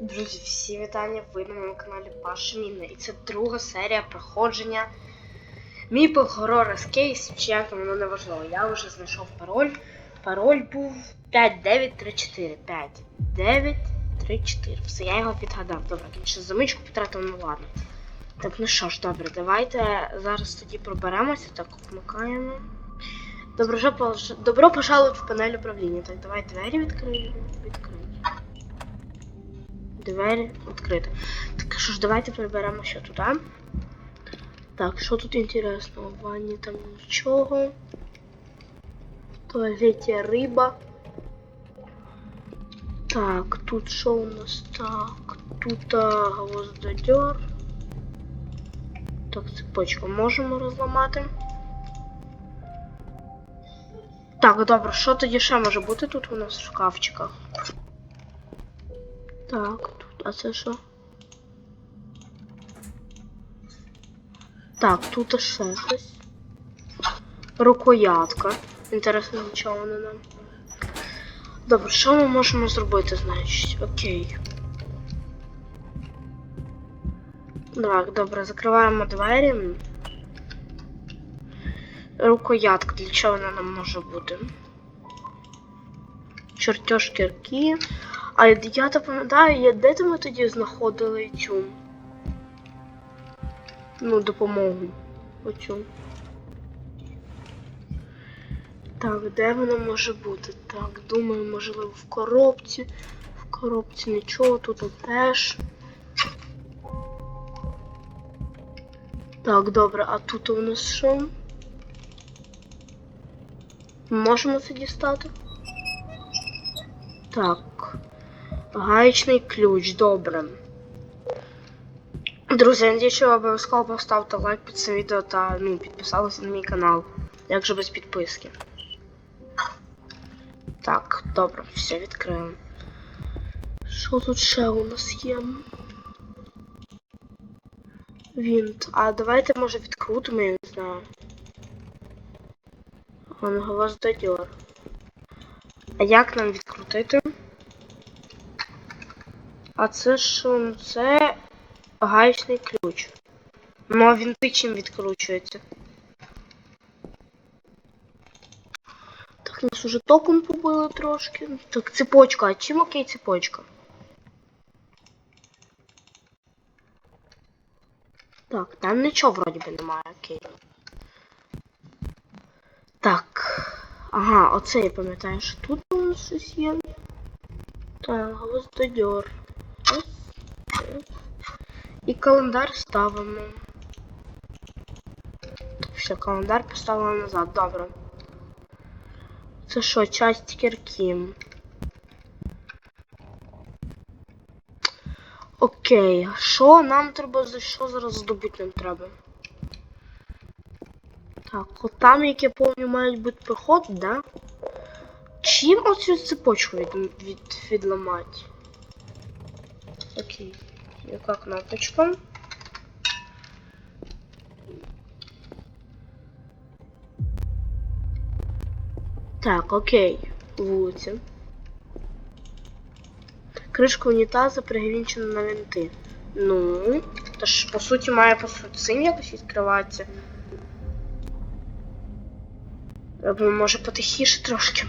Друзі, всі вітання! Ви на моєму каналі Паша Міна. І це друга серія проходження Meeple Horror Escape, чи як там воно не важливо. Я вже знайшов пароль. Пароль був 5934. 5934. Все, я його підгадав. Добре, ще замичку потратив, ну ладно. Так, ну що ж, добре, давайте зараз тоді проберемося. Так, вмикаємо. Добро, Добро пожаловать в панель управління. Так, давай двері відкриємо. Відкриємо. Двері відкриті. Так що ж, давайте приберемо що туди. Так, що тут інтересного? В ванні там нічого. В туалеті риба. Так, тут що у нас? Так, тут а, гвоздодер. Так, цепочку можемо розламати. Так, добре, що тоді ще може бути тут у нас в шкафчиках? Так, це що? Так, тут ще щось. Рукоятка. Інтересно, нічого не нам. Добре, що ми можемо зробити, значить? Окей. Так, добре, закриваємо двері. Рукоятка, для чого вона нам може бути? Чертеж кірки. А я то пам'ятаю, де то ми тоді знаходили цю ну, допомогу. Оцю. Так, де вона може бути? Так, думаю, можливо, в коробці. В коробці нічого, тут теж. Так, добре, а тут у нас що? Можемо це дістати? Так. Гаечний ключ, добре. Друзі, я надію, що обов'язково поставте лайк під цим відео та ну, підписалися на мій канал. Як же без підписки. Так, добре, все відкриємо. Що тут ще у нас є? Вінт. А давайте може відкрутимо, я не знаю. Он гвоздодер. А як нам відкрутити? А це? Ну, Це гаечний ключ. Ну а вінти чим відкручується? Так, нас уже током побили трошки. Так, цепочка. А чим окей цепочка? Так, там нічого вроді би немає, окей. Так. Ага, оце я пам'ятаю, що тут у нас щось є. Так, гвоздодер. І календар ставимо. Все, календар поставили назад, добре. Це що, часть кірки? Окей, що нам треба за що зараз здобути нам треба? Так, от там, як я пам'ятаю, мають бути проход, да? Чим оцю цепочку від, від, відламати? Окей. Яка кнопочка? Так, окей. Вулиця. Кришка унітаза пригвінчена на винти. Ну, то ж, по суті, має по суті цим якось відкриватися. Треба, може, потихіше трошки.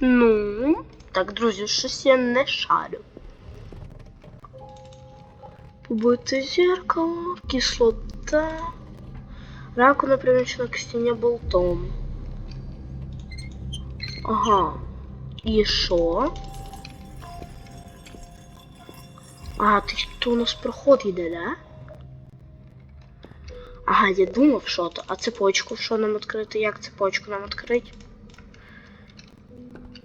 Ну, так, друзі, щось я не шарю. Побите зеркало, кислота. Раковина приміщена к стіні болтом. Ага. І що? А, ти тут у нас проход йде, да? Ага, я думав, що то. А цепочку що нам відкрити? Як цепочку нам відкрити?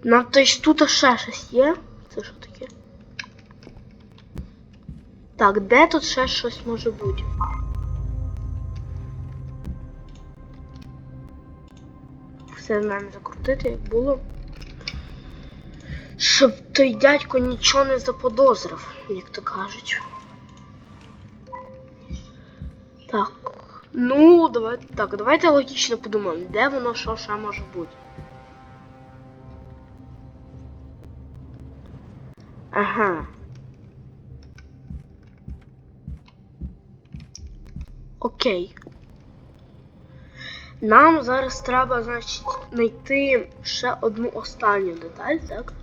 Нам то есть тут ще щось є? Це що таке? Так, де тут ще щось може бути? Все знаємо закрутити, як було. Щоб той дядько нічого не заподозрив, як то кажуть. Так. Ну, давай. Так, давайте логічно подумаємо, де воно що ще може бути. Ага. Окей. Нам зараз треба, значить, знайти ще одну останню деталь, так?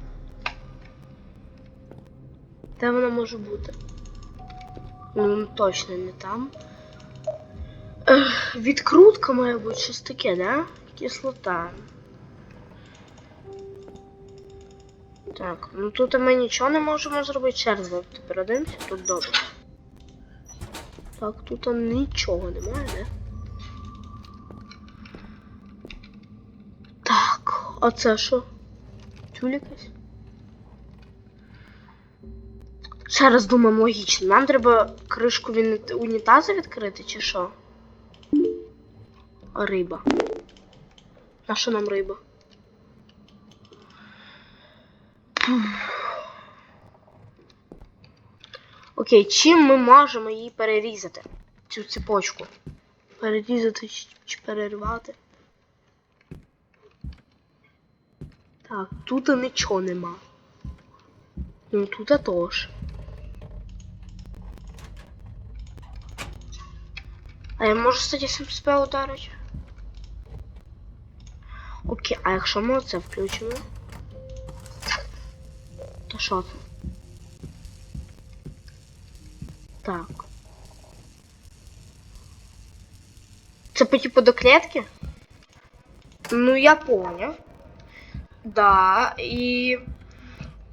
Де вона може бути? Ну, точно не там. Ех, відкрутка має бути щось таке, да? Кислота. Так, ну тут ми нічого не можемо зробити. Ще раз давайте передивимося, тут добре. Так, тут нічого немає, да? Так, а це що? Тюль якась? Ще раз думаємо логічно. Нам треба кришку від унітазу відкрити, чи що? Риба. На що нам риба? Окей, чим ми можемо її перерізати? Цю цепочку. Перерізати чи, перервати? Так, тут нічого нема. Ну тут теж. А я можу кстати, сам себе ударити? Окей, а якщо ми це включимо? То що це? Так. Це по типу до клетки? Ну, я понял. Да, і.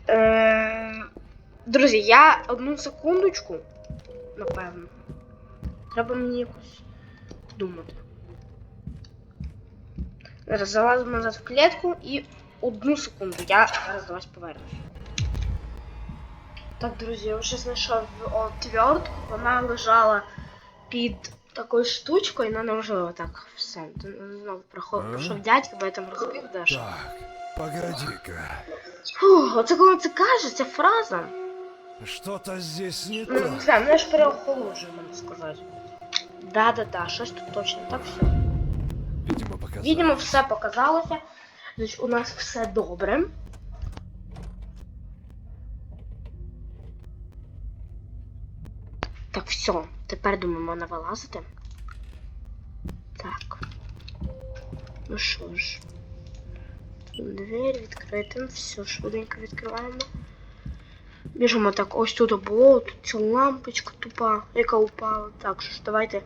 Е, друзі, я одну секундочку, напевно. Треба мені якось думати. Зараз залазимо назад в клітку і одну секунду. Я зараз до вас повернусь. Так, друзі, я вже знайшов отвертку. Вона лежала під такою штучкою, але неважливо так все. Знову проход, Ага. пройшов дядька, бо я там розбив дещо. Так, погоди-ка. Фух, оце коли це каже, ця фраза. Что-то здесь не Ну, не так. знаю, мене ж переохолоджує, можна сказати. Да-да-да, щось тут точно так все. Видимо, показалось. Видимо, все показалося. Значить, у нас все добре. Все. Тепер думаю, можна вилазити. Так. Ну що ж. Двері відкрита. Все, швиденько відкриваємо. Біжимо так, ось тут було, тут ця лампочка тупа, яка упала. Так, що ж, давайте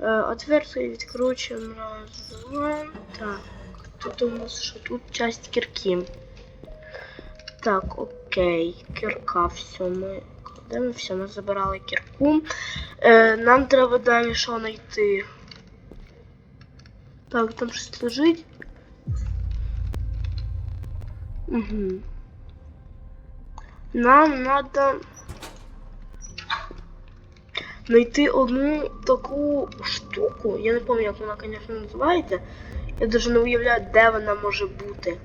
е, отвертку відкручуємо. Раз, два. Так. Тут у нас що? Тут часть кірки. Так, окей. Кірка, все, ми кладемо, все, ми забирали кірку. Е, нам треба далі що знайти. Так, там щось лежить. Угу. Нам надо знайти одну таку штуку. Я не пам'ятаю, як вона, звісно, називається. Я навіть не уявляю, де вона може бути.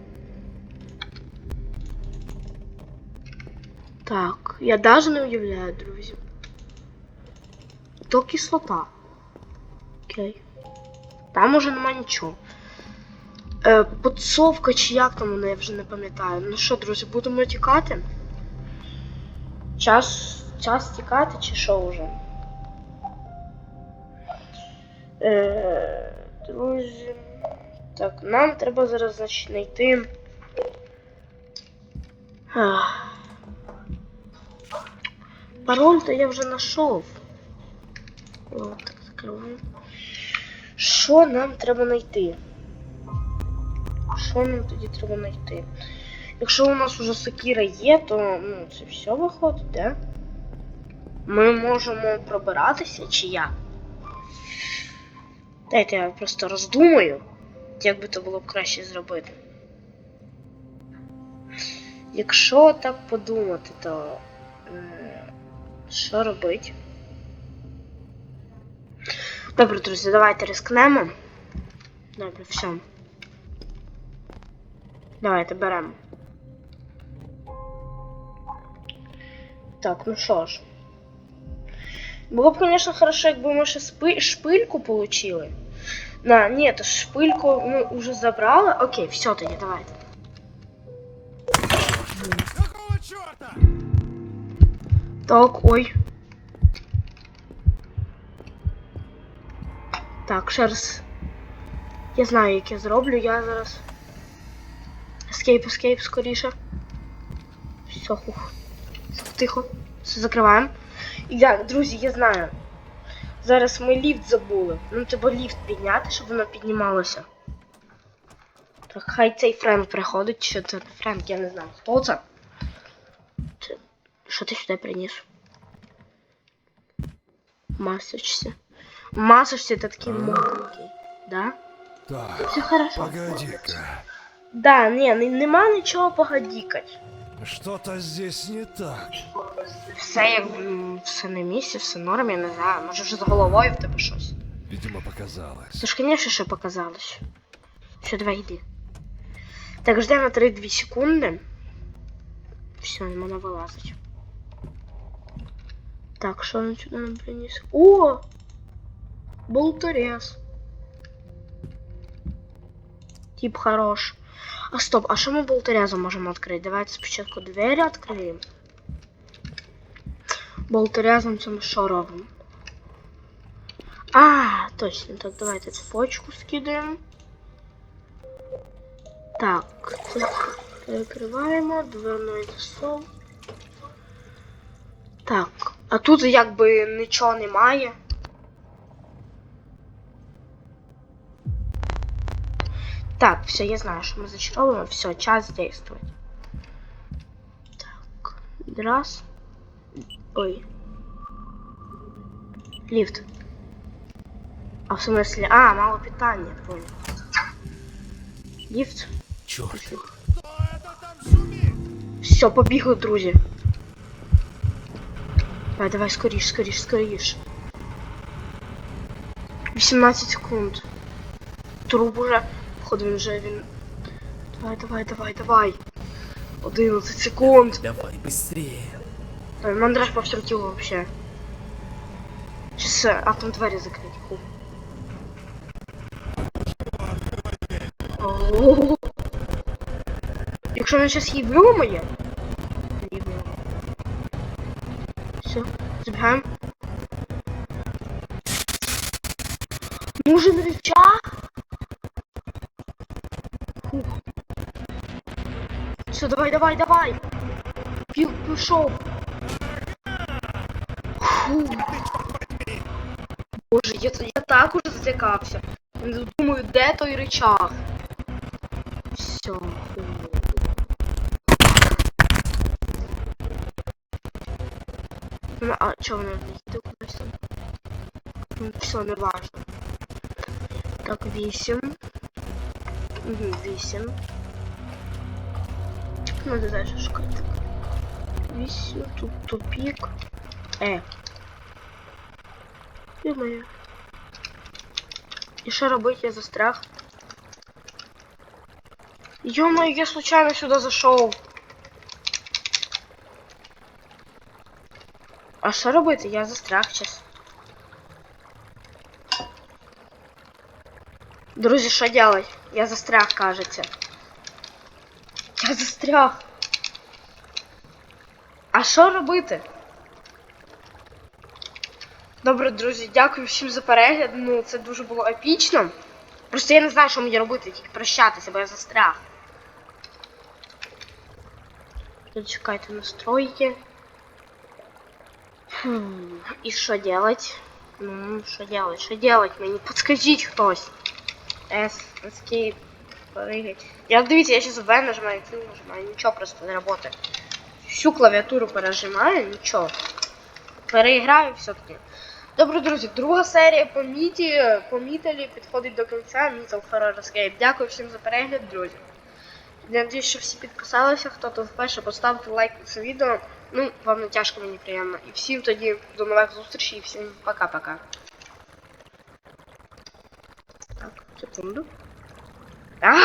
Так, я навіть не уявляю, друзі. То кислота. Окей. Там уже нема нічого. Е, подсовка чи як там вона, я вже не пам'ятаю. Ну що, друзі, будемо тікати? Час. Час тікати чи що вже? Е, друзі. Так, нам треба зараз значить, знайти. Ах. Пароль то я вже знайшов. О, так закриваю. Що нам треба знайти? Що нам тоді треба знайти? Якщо у нас уже сокіра є, то ну, це все виходить, да? Ми можемо пробиратися чи як? Дайте я просто роздумаю, як би то було б краще зробити. Якщо так подумати, то що робити? Добре, друзі, давайте рискнемо. Добре, все. Давайте беремо. Так, ну що ж. Було б, звісно, хорошо, якби ми ще спи- шпильку получили. На, ні, то шпильку ми вже забрали. Окей, все тоді, давайте. Так, ой. Так, раз. Я знаю, як я зроблю, я зараз. Escape, escape, скоріше. Все, хух. Тихо. Все закриваємо. І так, друзі, я знаю. Зараз ми ліфт забули. Ну, треба ліфт підняти, щоб воно піднімалося. Так, хай цей Френк приходить, чи це Френк, я не знаю. Хто? Це- Що ти сюди приніс? Масочці. Масочці ти такий А? мокренький, да? Так, Все хорошо. погоди-ка. Да, не, не- нема нічого погодікать. Что-то здесь не так. Все як все на місці, все норм, я не знаю. Може вже з головою в тебе щось. Видимо, показалось. Ж, звісно, що показалось. Все, давай йди. Так, ждемо 3-2 секунди. Все, можна вилазить. Так, що він сюди нам приніс? О! Болторез. Тип хорош. А стоп, а що ми болторезом можемо відкрити? Давайте спочатку двері відкриємо. Болторезом це ми що робимо? А, точно, так, давайте цепочку скидаємо. Так, це перекриваємо, дверний засов. А тут якби нічого немає. Так, все, я знаю, що ми зачаровуємо. Все, час действовать. Так, раз. Ой. Лифт. А в смысле? А, мало питания, понял. Лифт. Черт. Все, побігли, друзі. Давай, давай, скоріш, скоріш, скоріш. 18 секунд. Труп уже. Походу він вже він. Давай, давай, давай, давай. 11 секунд. Давай быстрее. Ой, мандраж по всем телу вообще. Сейчас а там двери закрыть. О. Якщо він зараз її виламає. Забігаємо. Нужен рычаг? Все, давай, давай, давай. Пів пішов. Фу. Боже, я, я так уже злякався. Думаю, де той рычаг? Все. Фу. А чого вона не йде кудись там? Ну, все, не важно. Так, вісім. Угу, вісім. Надо дальше шукати. Вісім, тут тупик. Е. Ё-моё. І що робити, я застряг? Ё-моё, я случайно сюда зашел. А що робити? Я застряг сейчас. Друзі, що делать? Я застряг, кажеться. Я застряг. А що робити? Добре, друзі, дякую всім за перегляд. Ну, це дуже було епічно. Просто я не знаю, що мені робити, тільки прощатися, бо я застряг. Чекайте настройки. І що делать? Ну, що делать? Що делать мені? Подскажіть хтось. S, escape, прыгать. Я дивіться, я сейчас V нажимаю, Q нажимаю, нічого просто не работает. Всю клавіатуру пережимаю, нічого. Переіграю все-таки. Добре, друзі, друга серія по міті, по мітелі підходить до кінця. Мітел Horror Escape. Дякую всім за перегляд, друзі. Я надіюсь, що всі підписалися, хто тут вперше, поставте лайк на це відео. Ну, вам не тяжко, мені приємно. І всім тоді до нових зустрічей, і всім пока-пока. Так, секунду. А!